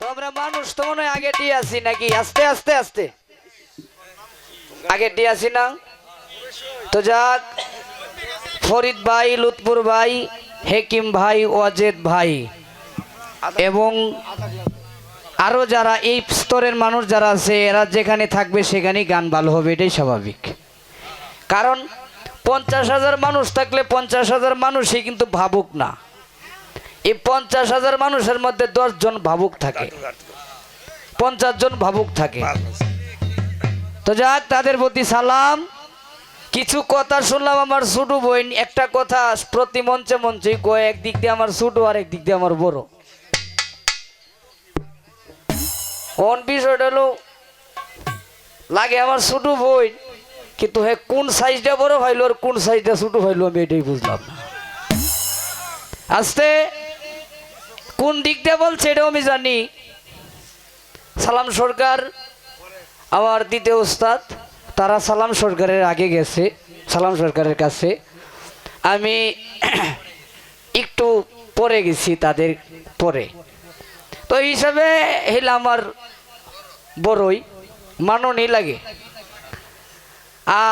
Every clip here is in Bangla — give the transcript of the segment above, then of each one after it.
তো আমরা মানুষ তো মনে হয় আগে দিয়ে আছি নাকি? আস্তে আস্তে আস্তে। আগে দিয়ে আছি না? তো যাক ফরিদ ভাই লুৎপুর ভাই, হেকিম ভাই ওয়াজেদ ভাই এবং আরও যারা এই স্তরের মানুষ যারা আছে, এরা যেখানে থাকবে সেখানেই গান ভালো হবে, এটাই স্বাভাবিক। কারণ পঞ্চাশ হাজার মানুষ থাকলে পঞ্চাশ হাজার মানুষই কিন্তু ভাবুক না। এই পঞ্চাশ হাজার মানুষের মধ্যে দশ জন ভাবুক থাকে। পঞ্চাশ জন ভাবুক থাকে। তো যাক, তাদের প্রতি সালাম। কিছু কথা শুনলাম আমার ছোট বোন, একটা কথা প্রতি মঞ্চে মঞ্চে কয় একদিক দিয়ে আমার ছোট আর একদিক দিয়ে আমার বড়। কোন বিষয়টা হলো? লাগে আমার ছোট বই কিন্তু হে কোন সাইজটা বড় ভাইলো আর কোন সাইজটা ছোট ভাইলো আমি এটাই বুঝলাম না। আস্তে। কোন দিকটা বলছে এটাও আমি জানি। সালাম সরকার, আমার দ্বিতীয় উস্তাদ তারা সালাম সরকারের আগে গেছে, সালাম সরকারের কাছে। আমি একটু পরে গেছি তাদের পরে। তো এই হিসাবে হেলে আমার বড়ই মাননই লাগে।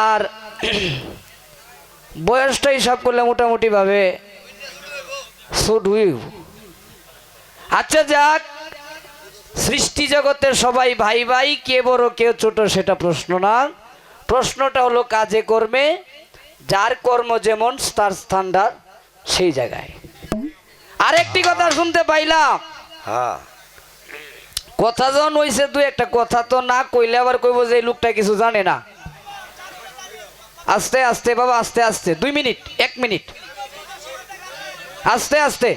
আর বয়সটা হিসাব করলে মোটামুটি ভাবে শুট উইউ আচ্ছা যাক সৃষ্টি জগতের সবাই ভাই ভাই কে বড় কে ছোট সেটা প্রশ্ন না। প্রশ্নটা হলো কাজে কর্মে যার কর্ম যেমন তার স্থানটা সেই জায়গায়। আরেকটি কথা শুনতে পাইলাম। হ্যাঁ। কথা যখন হইছে দু একটা কথা তো না কইলে আবার কইব যে লোকটা কিছু জানে না। আস্তে আস্তে বাবা আস্তে আস্তে। দুই মিনিট এক মিনিট। আস্তে আস্তে।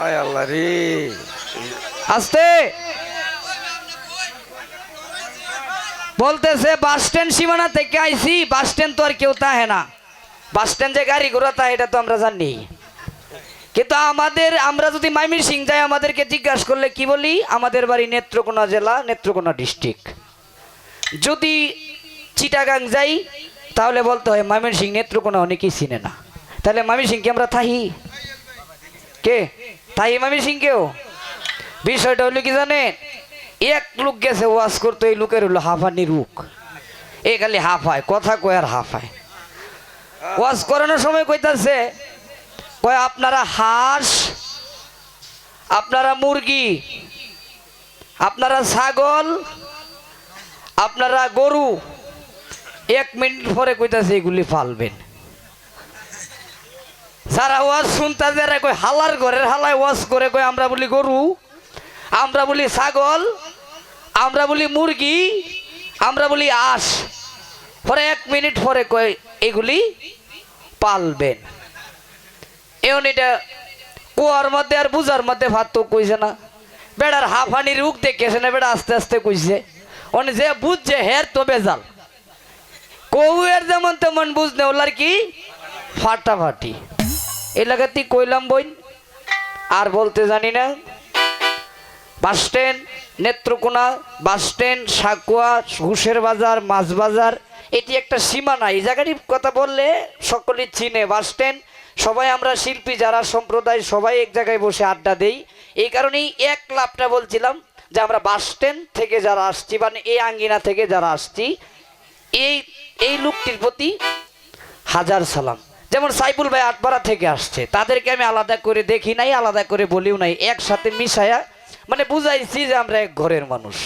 আয় আল্লাহ আস্তে। বলতেছে, বাস স্ট্যান্ড সীমানা থেকে আইছি, বাস স্ট্যান্ড তো আর কেউ তাহে না। বাস স্ট্যান্ড যে গাড়ি ঘোড়া তা এটা তো আমরা জানি। কিন্তু আমাদের, আমরা যদি মাইমির সিং যাই, আমাদেরকে জিজ্ঞাসা করলে কি বলি? আমাদের বাড়ি নেত্রকোনা জেলা, নেত্রকোনা ডিস্ট্রিক্ট। যদি চিটাগাং যাই, তাহলে বলতে হয়, মাইমির সিং নেত্রকোনা অনেকেই চিনে না। তাহলে মামির সিংকে আমরা থাহি? কে? তাই মামির সিং কেউ বিষয়টা হলো কি জানেন এক লোক গেছে ওয়াশ করতে এই লোকের হলো হাফানি রুক এ খালি হাফায়, কথা কয় আর হাফায়। ওয়াশ করানোর সময় কইতাছে, কয় আপনারা হাঁস, আপনারা মুরগি, আপনারা ছাগল, আপনারা গরু, এক মিনিট পরে কইতাছে এগুলি ফালবেন। যারা ওয়াজ শুনতা যারা কই হালার ঘরের হালায় ওয়াজ করে কই আমরা বলি গরু, আমরা বলি ছাগল, আমরা বলি মুরগি, আমরা বলি আস পরে এক মিনিট পরে কই এগুলি পালবেন। এমন এটা কুয়ার মধ্যে আর বুঝার মধ্যে ভাত তো কইছে না। বেড়ার হাফানির উক দেখেছে না, বেড়া আস্তে আস্তে কইছে। অনে যে বুঝছে, হের তো বেজাল। কৌয়ের যেমন তেমন বুঝনে ওলার কি? ফাটাফাটি। এলাকাতে কইলাম বই আর বলতে জানি না। Bus stand, Netrokona, bus stand, Sakua, ঘুষের বাজার, মাছ বাজার, এটি একটা সীমানা এই জায়গাটির কথা বললে সকলেই চিনে। বাস স্ট্যান্ড, সবাই আমরা শিল্পী, যারা সম্প্রদায়, সবাই এক জায়গায় বসে আড্ডা দেই। এই কারণেই এক লাভটা বলছিলাম যে আমরা বাস স্ট্যান্ড থেকে যারা আসছি মানে এই আঙ্গিনা থেকে যারা আসছি, এই এই লোকটির প্রতি হাজার সালাম। যেমন সাইবুল ভাই আটপাড়া থেকে আসছে, তাদেরকে আমি আলাদা করে দেখি নাই, আলাদা করে বলিও নাই, একসাথে মিশায়া মানে বুঝাইছি যে আমরা এক ঘরের মানুষ।